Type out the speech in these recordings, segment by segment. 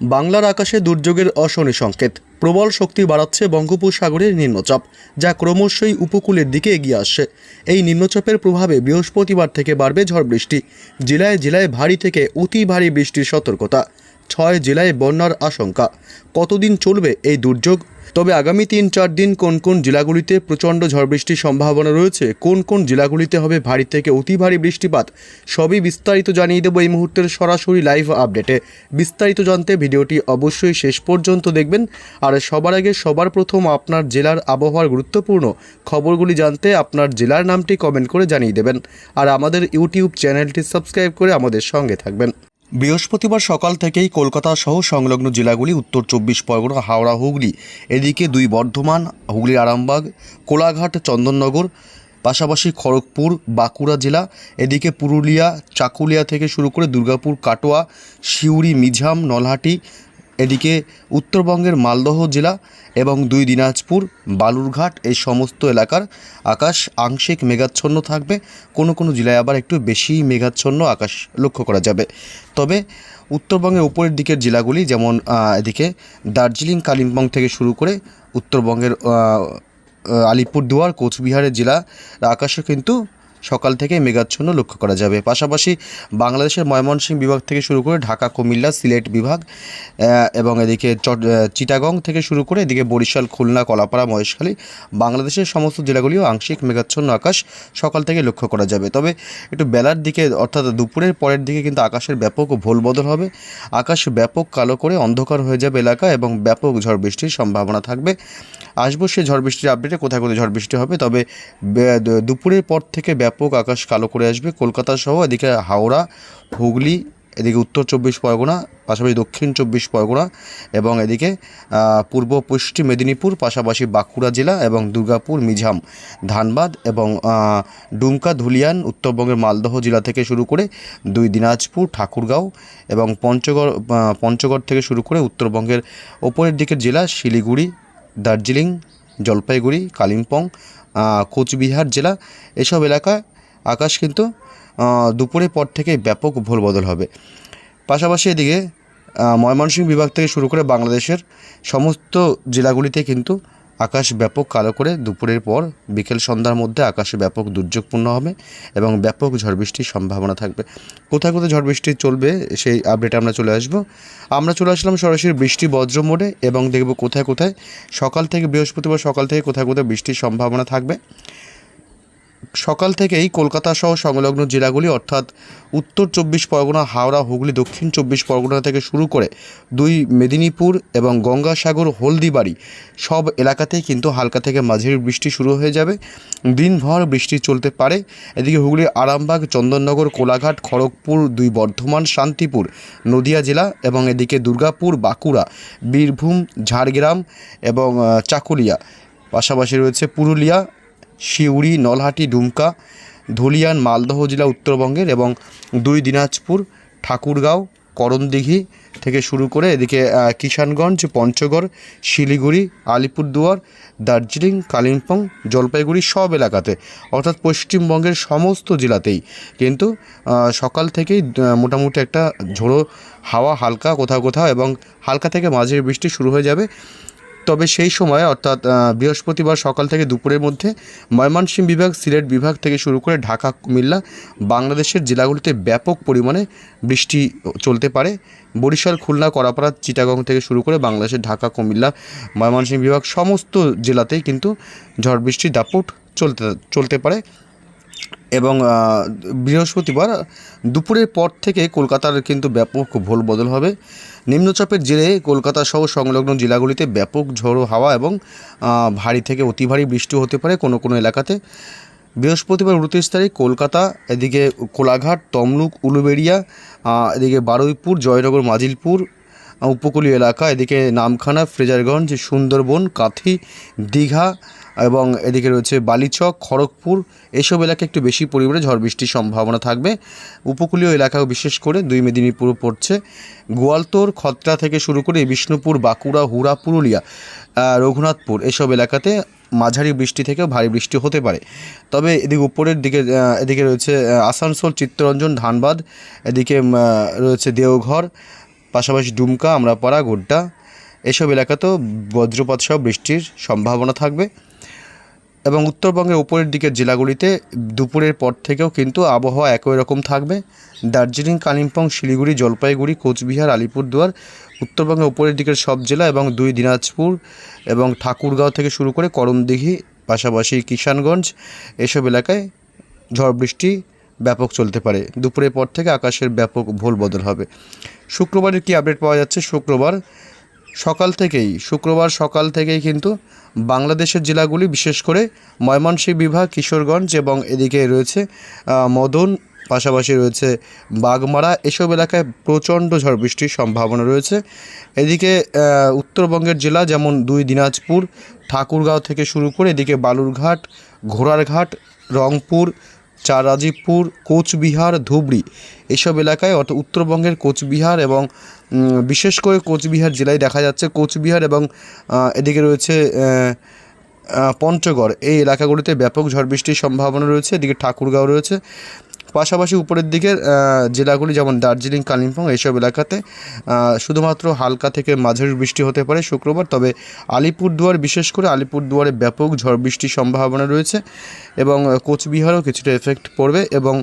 বাংলার আকাশে দুর্যোগের অশনি সংকেত। প্রবল শক্তি বাড়াচ্ছে বঙ্গোপসাগরের নিম্নচাপ, যা ক্রমশই উপকূলের দিকে এগিয়ে আসছে। এই নিম্নচাপের প্রভাবে বৃহস্পতিবার থেকে বাড়বে ঝড় বৃষ্টি। জেলায় জেলায় ভারী থেকে অতি ভারী বৃষ্টির সতর্কতা। ছয় জেলায় বন্যার আশঙ্কা। কতদিন চলবে এই দুর্যোগ? তবে আগামী তিন চার দিন কোন কোন জেলাগুলিতে প্রচণ্ড ঝড় বৃষ্টির সম্ভাবনা রয়েছে, কোন কোন জেলাগুলিতে হবে ভারী থেকে অতি ভারী বৃষ্টিপাত, সবই বিস্তারিত জানিয়ে দেবো এই মুহূর্তের সরাসরি লাইভ আপডেটে। বিস্তারিত জানতে ভিডিওটি অবশ্যই শেষ পর্যন্ত দেখবেন। আর সবার আগে সবার প্রথম আপনার জেলার আবহাওয়ার গুরুত্বপূর্ণ খবরগুলি জানতে আপনার জেলার নামটি কমেন্ট করে জানিয়ে দেবেন। আর আমাদের ইউটিউব চ্যানেলটি সাবস্ক্রাইব করে আমাদের সঙ্গে থাকবেন। বৃহস্পতিবার সকাল থেকেই কলকাতা সহ সংলগ্ন জেলাগুলি উত্তর চব্বিশ পরগনা, হাওড়া, হুগলি, এদিকে দুই বর্ধমান, হুগলির আরামবাগ, কোলাঘাট, চন্দননগর, পাশাপাশি খড়গপুর, বাঁকুড়া জেলা, এদিকে পুরুলিয়া, চাকুলিয়া থেকে শুরু করে দুর্গাপুর, কাটোয়া, সিউড়ি মিঝাম নলহাটি এদিকে উত্তরবঙ্গের মালদহ জেলা এবং দুই দিনাজপুর, বালুরঘাট এই সমস্ত এলাকার আকাশ আংশিক মেঘাচ্ছন্ন থাকবে। কোনো কোনো জেলায় আবার একটু বেশি মেঘাচ্ছন্ন আকাশ লক্ষ্য করা যাবে। তবে উত্তরবঙ্গের উপরের দিকের জেলাগুলি যেমন এদিকে দার্জিলিং, কালিম্পং থেকে শুরু করে উত্তরবঙ্গের আলিপুরদুয়ার, কোচবিহারের জেলা আকাশে কিন্তু সকাল থেকে মেঘাচ্ছন্ন লক্ষ্য করা যাবে। পাশাপাশি বাংলাদেশের ময়মনসিংহ বিভাগ থেকে শুরু করে ঢাকা, কুমিল্লা, সিলেট বিভাগ এবং এদিকে চট চিটাগং থেকে শুরু করে এদিকে বরিশাল, খুলনা, কলাপাড়া, মহেশখালী, বাংলাদেশের সমস্ত জেলাগুলিও আংশিক মেঘাচ্ছন্ন আকাশ সকাল থেকে লক্ষ্য করা যাবে। তবে একটু বেলার দিকে, অর্থাৎ দুপুরের পরের দিকে কিন্তু আকাশের ব্যাপক ভোল বদল হবে। আকাশ ব্যাপক কালো করে অন্ধকার হয়ে যাবে এলাকা এবং ব্যাপক ঝড় বৃষ্টির সম্ভাবনা থাকবে। আসব সে ঝড় বৃষ্টির আপডেটে কোথায় কোথায় ঝড় বৃষ্টি হবে, তবে দুপুরের পর থেকে ব্যাপক আকাশ কালো করে আসবে। কলকাতা সহ এদিকে হাওড়া, হুগলি, এদিকে উত্তর চব্বিশ পরগনা, পাশাপাশি দক্ষিণ চব্বিশ পরগনা এবং এদিকে পূর্ব পশ্চিম মেদিনীপুর, পাশাপাশি বাঁকুড়া জেলা এবং দুর্গাপুর মিঝাম ধানবাদ এবং ডুমকা, ধুলিয়ান, উত্তরবঙ্গের মালদহ জেলা থেকে শুরু করে দুই দিনাজপুর, ঠাকুরগাঁও এবং পঞ্চগড় পঞ্চগড় থেকে শুরু করে উত্তরবঙ্গের ওপরের দিকের জেলা শিলিগুড়ি, দার্জিলিং, জলপাইগুড়ি, কালিম্পং কোচবিহার জেলা। এসব এলাকায় আকাশ কিন্তু দুপুরের পর থেকে ব্যাপক ভোল বদল হবে। পাশাপাশি এদিকে ময়মনসিংহ বিভাগ থেকে শুরু করে বাংলাদেশের সমস্ত জেলাগুলিতে কিন্তু আকাশ ব্যাপক কালো করে দুপুরের পর বিকেল সন্ধ্যার মধ্যে আকাশে ব্যাপক দুর্যোগপূর্ণ হবে এবং ব্যাপক ঝড় বৃষ্টির সম্ভাবনা থাকবে। কোথায় কোথায় ঝড় বৃষ্টি চলবে সেই আপডেটে আমরা চলে আসব। আমরা চলে আসলাম সরাসরি বৃষ্টি বজ্র মোডে এবং দেখব কোথায় কোথায় সকাল থেকে বৃহস্পতিবার সকাল থেকে কোথায় কোথায় বৃষ্টির সম্ভাবনা থাকবে। সকাল থেকেই কলকাতা সহ সংলগ্ন জেলাগুলি, অর্থাৎ উত্তর চব্বিশ পরগনা, হাওড়া, হুগলি, দক্ষিণ চব্বিশ পরগনা থেকে শুরু করে দুই মেদিনীপুর এবং গঙ্গাসাগর, হলদিবাড়ি সব এলাকাতেই কিন্তু হালকা থেকে মাঝের বৃষ্টি শুরু হয়ে যাবে। দিনভর বৃষ্টি চলতে পারে। এদিকে হুগলির আরামবাগ, চন্দননগর, কোলাঘাট, খড়গপুর, দুই বর্ধমান, শান্তিপুর, নদিয়া জেলা এবং এদিকে দুর্গাপুর, বাঁকুড়া, বীরভূম, ঝাড়গ্রাম এবং চাকুলিয়া। পাশাপাশি রয়েছে পুরুলিয়া সিউড়ি নলহাটি, ডুমকা, ধুলিয়ান, মালদহ জেলা উত্তরবঙ্গের এবং দুই দিনাজপুর, ঠাকুরগাঁও, করণদিঘি থেকে শুরু করে এদিকে কিষানগঞ্জ, পঞ্চগড়, শিলিগুড়ি, আলিপুরদুয়ার, দার্জিলিং, কালিম্পং, জলপাইগুড়ি সব এলাকাতে, অর্থাৎ পশ্চিমবঙ্গের সমস্ত জেলাতেই। কিন্তু সকাল থেকেই মোটামুটি একটা ঝোড়ো হাওয়া হালকা কোথাও কোথাও এবং হালকা থেকে মাঝের বৃষ্টি শুরু হয়ে যাবে। তবে সেই সময়, অর্থাৎ বৃহস্পতিবার সকাল থেকে দুপুরের মধ্যে ময়মনসিংহ বিভাগ, সিলেট বিভাগ থেকে শুরু করে ঢাকা, কুমিল্লা, বাংলাদেশের জেলাগুলিতে ব্যাপক পরিমাণে বৃষ্টি চলতে পারে। বরিশাল, খুলনা করাপাড়া চিটাগং থেকে শুরু করে বাংলাদেশের ঢাকা, কুমিল্লা, ময়মনসিংহ বিভাগ সমস্ত জেলাতেই কিন্তু ঝড় বৃষ্টির দাপট চলতে চলতে পারে। এবং বৃহস্পতিবার দুপুরের পর থেকে কলকাতার কিন্তু ব্যাপক ভোল বদল হবে। নিম্নচাপের জেরে কলকাতা সহ সংলগ্ন জেলাগুলিতে ব্যাপক ঝোড়ো হাওয়া এবং ভারী থেকে অতি ভারী বৃষ্টি হতে পারে কোনো কোনো এলাকাতে। বৃহস্পতিবার উনত্রিশ তারিখ কলকাতা, এদিকে কোলাঘাট, তমলুক, উলুবেড়িয়া এদিকে বারুইপুর, জয়নগর, মাজিলপুর উপকূলীয় এলাকা, এদিকে নামখানা, ফ্রেজারগঞ্জ, সুন্দরবন, কাথি, দীঘা এবং এদিকে রয়েছে বালিচক, খড়গপুর, এসব এলাকায় একটু বেশি পরিমাণে ঝড় বৃষ্টির সম্ভাবনা থাকবে। উপকূলীয় এলাকাও বিশেষ করে দুই মেদিনীপুর পড়ছে। গোয়ালতোর, খত্রা থেকে শুরু করে বিষ্ণুপুর, বাঁকুড়া, হুড়া, পুরুলিয়া রঘুনাথপুর এসব এলাকাতে মাঝারি বৃষ্টি থেকেও ভারী বৃষ্টি হতে পারে। তবে এদিকে উপরের দিকে এদিকে রয়েছে আসানসোল, চিত্তরঞ্জন, ধানবাদ, এদিকে রয়েছে দেওঘর, পাশাপাশি ডুমকা, আমরাপাড়া, গোড্ডা। এসব এলাকাতেও বজ্রপাত সহ বৃষ্টির সম্ভাবনা থাকবে। এবং উত্তরবঙ্গের উপরের দিকের জেলাগুলিতে দুপুরের পর থেকেও কিন্তু আবহাওয়া একই রকম থাকবে। দার্জিলিং, কালিম্পং, শিলিগুড়ি, জলপাইগুড়ি, কোচবিহার, আলিপুরদুয়ার, উত্তরবঙ্গের উপরের দিকের সব জেলা এবং দুই দিনাজপুর এবং ঠাকুরগাঁও থেকে শুরু করে করমদিঘি, পাশাপাশি কিষানগঞ্জ এসব এলাকায় ঝড় বৃষ্টি ব্যাপক চলতে পারে। দুপুরের পর থেকে আকাশের ব্যাপক ভোল বদল হবে। শুক্রবারের কি আপডেট পাওয়া যাচ্ছে? শুক্রবার সকাল থেকেই, শুক্রবার সকাল থেকেই কিন্তু বাংলাদেশের জেলাগুলি, বিশেষ করে ময়মনসিংহ বিভাগ, কিশোরগঞ্জ এবং এদিকে রয়েছে মদন, পাশাপাশি রয়েছে বাগমারা। এসব এলাকায় প্রচণ্ড ঝড় বৃষ্টির সম্ভাবনা রয়েছে। এদিকে উত্তরবঙ্গের জেলা যেমন দুই দিনাজপুর, ঠাকুরগাঁও থেকে শুরু করে এদিকে বালুরঘাট, ঘোড়ারঘাট, রংপুর চারাজিপুর কোচবিহার, ধুবড়ি। এসব এলাকায় অর্থাৎ উত্তরবঙ্গের কোচবিহার এবং বিশেষ করে কোচবিহার জেলায় দেখা যাচ্ছে কোচবিহার এবং এদিকে রয়েছে পঞ্চগড়। এই এলাকাগুলিতে ব্যাপক ঝড় বৃষ্টির সম্ভাবনা রয়েছে। এদিকে ঠাকুরগাঁও রয়েছে। পাশাপাশি উপরের দিকের জেলাগুলি যেমন দার্জিলিং, কালিম্পং এইসব এলাকাতে শুধুমাত্র হালকা থেকে মাঝারি বৃষ্টি হতে পারে শুক্রবার, তবে আলিপুরদুয়ার, বিশেষ করে আলিপুরদুয়ারে ব্যাপক ঝড় বৃষ্টির সম্ভাবনা রয়েছে এবং কোচবিহারও কিছুটা এফেক্ট পড়বে এবং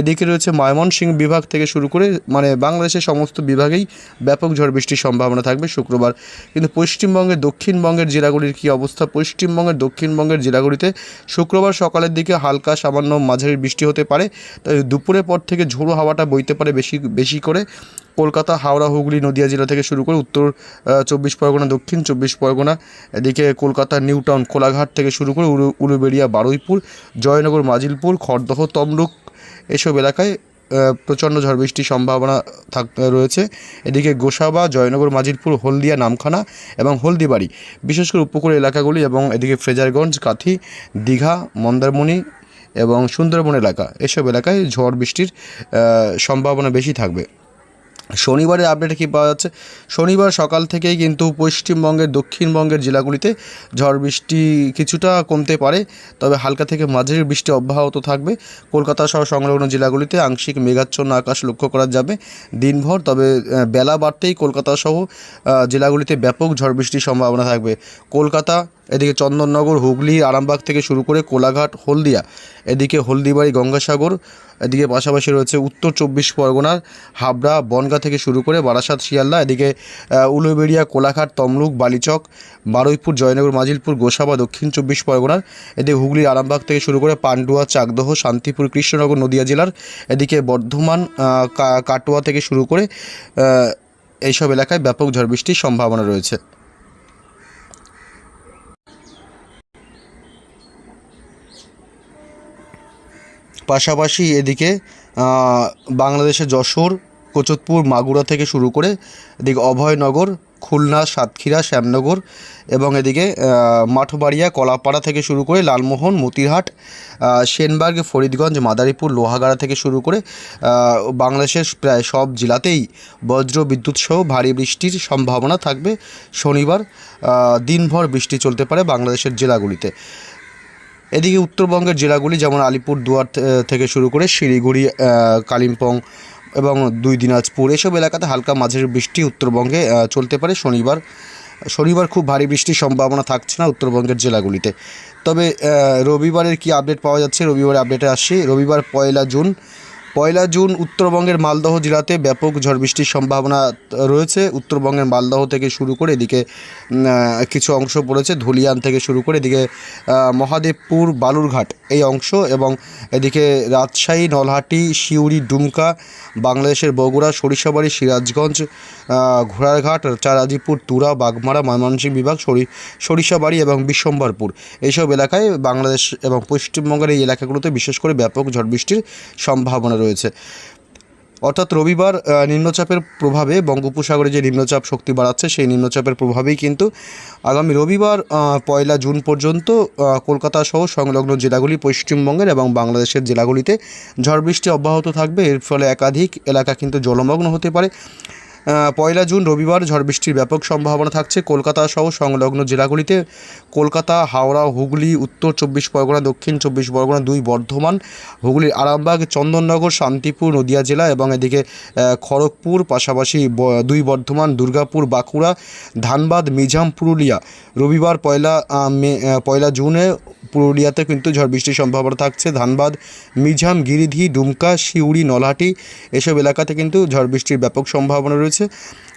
এদিকে রয়েছে ময়মনসিংহ বিভাগ থেকে শুরু করে মানে বাংলাদেশের সমস্ত বিভাগেই ব্যাপক ঝড় বৃষ্টির সম্ভাবনা থাকবে শুক্রবার। কিন্তু পশ্চিমবঙ্গের, দক্ষিণবঙ্গের জেলাগুলির কী অবস্থা? পশ্চিমবঙ্গের, দক্ষিণবঙ্গের জেলাগুলিতে শুক্রবার সকালের দিকে হালকা সামান্য মাঝারি বৃষ্টি হতে পারে। তবে দুপুরের পর থেকে ঝোড়ো হাওয়াটা বইতে পারে বেশি বেশি করে। কলকাতা, হাওড়া, হুগলি, নদিয়া জেলা থেকে শুরু করে উত্তর চব্বিশ পরগনা, দক্ষিণ চব্বিশ পরগনা, এদিকে কলকাতা নিউ টাউন কোলাঘাট থেকে শুরু করে উলু উলুবেড়িয়া, বারুইপুর, জয়নগর, মাজিলপুর, খড়দহ, তমলুক এসব এলাকায় প্রচণ্ড ঝড় বৃষ্টির সম্ভাবনা থাক রয়েছে। এদিকে গোসাবা, জয়নগর, মাজিলপুর, হলদিয়া, নামখানা এবং হলদিবাড়ি। বিশেষ করে উপকূল এলাকাগুলি এবং এদিকে ফ্রেজারগঞ্জ, কাথি, দীঘা, মন্দারমণি এবং সুন্দরবন এলাকা, এসব এলাকায় ঝড় বৃষ্টির সম্ভাবনা বেশি থাকবে। শনিবারের আপডেটে কী পাওয়া যাচ্ছে? শনিবার সকাল থেকেই কিন্তু পশ্চিমবঙ্গের, দক্ষিণবঙ্গের জেলাগুলিতে ঝড় বৃষ্টি কিছুটা কমতে পারে, তবে হালকা থেকে মাঝারি বৃষ্টি অব্যাহত থাকবে। কলকাতা সহ সংলগ্ন জেলাগুলিতে আংশিক মেঘাচ্ছন্ন আকাশ লক্ষ্য করা যাবে দিনভর, তবে বেলা বাড়তেই কলকাতা সহ জেলাগুলিতে ব্যাপক ঝড় বৃষ্টির সম্ভাবনা থাকবে। কলকাতা এদিকে চন্দননগর, হুগলি, আরামবাগ থেকে শুরু করে কোলাঘাট, হলদিয়া, এদিকে হলদিবাড়ি, গঙ্গাসাগর, এদিকে পাশাপাশি রয়েছে উত্তর চব্বিশ পরগনার হাবড়া, বনগা থেকে শুরু করে বারাসাত, শিয়ালদা, এদিকে উলুবেড়িয়া, কোলাঘাট, তমলুক, বালিচক, বারুইপুর, জয়নগর, মাজিলপুর, গোসাবা, দক্ষিণ চব্বিশ পরগনার, এদিকে হুগলির আরামবাগ থেকে শুরু করে পান্ডুয়া, চাকদহ, শান্তিপুর, কৃষ্ণনগর, নদিয়া জেলার, এদিকে বর্ধমান কাটোয়া থেকে শুরু করে এইসব এলাকায় ব্যাপক ঝড় বৃষ্টির সম্ভাবনা রয়েছে। পাশাপাশি এদিকে বাংলাদেশের যশোর কোচতপুর মাগুরা থেকে শুরু করে এদিকে অভয়নগর খুলনা সাতক্ষীরা শ্যামনগর এবং এদিকে মাঠবাড়িয়া কলাপাড়া থেকে শুরু করে লালমোহন মতিরহাট আহ, সেনবার্গ ফরিদগঞ্জ মাদারীপুর লোহাগাড়া থেকে শুরু করে বাংলাদেশের প্রায় সব জেলাতেই বজ্র বিদ্যুৎ সহ ভারী বৃষ্টির সম্ভাবনা থাকবে শনিবার। দিনভর বৃষ্টি চলতে পারে বাংলাদেশের জেলাগুলিতে। এদিকে উত্তরবঙ্গের জেলাগুলি, যেমন আলিপুর দুয়ার থেকে শুরু করে শিলিগুড়ি কালিম্পং এবং দুই দিনাজপুর, এসব এলাকাতে হালকা মাঝের বৃষ্টি উত্তরবঙ্গে চলতে পারে। শনিবার শনিবার খুব ভারী বৃষ্টির সম্ভাবনা থাকছে না উত্তরবঙ্গের জেলাগুলিতে। তবে রবিবারের কি আপডেট পাওয়া যাচ্ছে? রবিবার আপডেটে আসছি। রবিবার পয়লা জুন পয়লা জুন উত্তরবঙ্গের মালদহ জেলাতে ব্যাপক ঝড় বৃষ্টির সম্ভাবনা রয়েছে। উত্তরবঙ্গের মালদহ থেকে শুরু করে এদিকে কিছু অংশ পড়েছে। ধুলিয়ান থেকে শুরু করে এদিকে মহাদেবপুর, বালুরঘাট এই অংশ এবং এদিকে রাজশাহী, নলহাটি শিউরি ডুমকা, বাংলাদেশের বগুড়া, সরিষাবাড়ি, সিরাজগঞ্জ ঘোড়ারঘাট, চারাজিপুর, তুরা, বাগমারা, ময়মনসিংহ বিভাগ, সরি, সরিষাবাড়ি এবং বিশ্বম্বরপুর। এইসব এলাকায় বাংলাদেশ এবং পশ্চিমবঙ্গের এই এলাকাগুলোতে বিশেষ করে ব্যাপক ঝড় বৃষ্টির সম্ভাবনা রয়েছে। অর্থাৎ রবিবার নিম্নচাপের প্রভাবে বঙ্গোপসাগরে যে নিম্নচাপ শক্তি বাড়াচ্ছে, সেই নিম্নচাপের প্রভাবেই কিন্তু আগামী রবিবার পয়লা জুন পর্যন্ত কলকাতা সহ সংলগ্ন জেলাগুলি পশ্চিমবঙ্গের এবং বাংলাদেশের জেলাগুলিতে ঝড় বৃষ্টি অব্যাহত থাকবে। এর ফলে একাধিক এলাকা কিন্তু জলমগ্ন হতে পারে। পয়লা জুন, রবিবার ঝড় বৃষ্টির ব্যাপক সম্ভাবনা থাকছে কলকাতা সহ সংলগ্ন জেলাগুলিতে। কলকাতা, হাওড়া, হুগলি, উত্তর চব্বিশ পরগনা, দক্ষিণ চব্বিশ পরগনা দুই বর্ধমান, হুগলির আরামবাগ, চন্দননগর, শান্তিপুর, নদিয়া জেলা এবং এদিকে খড়গপুর, পাশাপাশি দুই বর্ধমান, দুর্গাপুর, বাঁকুড়া, ধানবাদ, মিজাম, পুরুলিয়া। রবিবার পয়লা মে পয়লা জুনে পুরুলিয়াতে কিন্তু ঝড় বৃষ্টির সম্ভাবনা থাকছে। ধানবাদ মিঝাম গিরিধি, ডুমকা, শিউড়ি, নলহাটি এসব এলাকাতে কিন্তু ঝড় বৃষ্টির ব্যাপক সম্ভাবনা রয়েছে।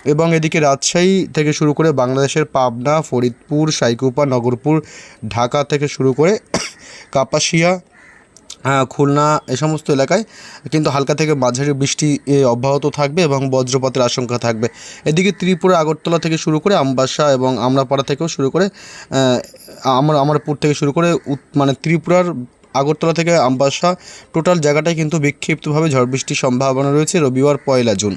এবং এদিকে রাজশাহী থেকে শুরু করে বাংলাদেশের পাবনা, ফরিদপুর, সাইকুপা, নগরপুর, ঢাকা থেকে শুরু করে কাপাসিয়া খুলনা এ সমস্ত এলাকায়, কিন্তু হালকা থেকে মাঝারি বৃষ্টি অব্যাহত থাকবে এবং বজ্রপাতের আশঙ্কা থাকবে। এদিকে ত্রিপুরা, আগরতলা থেকে শুরু করে আমবাসা এবং আমরাপাড়া থেকেও শুরু করে আমরা আমার আমারপুর থেকে শুরু করে মানে ত্রিপুরার আগরতলা থেকে আমবাসা, টোটাল জায়গাটায় কিন্তু বিক্ষিপ্তভাবে ঝড় বৃষ্টির সম্ভাবনা রয়েছে রবিবার পয়লা জুন।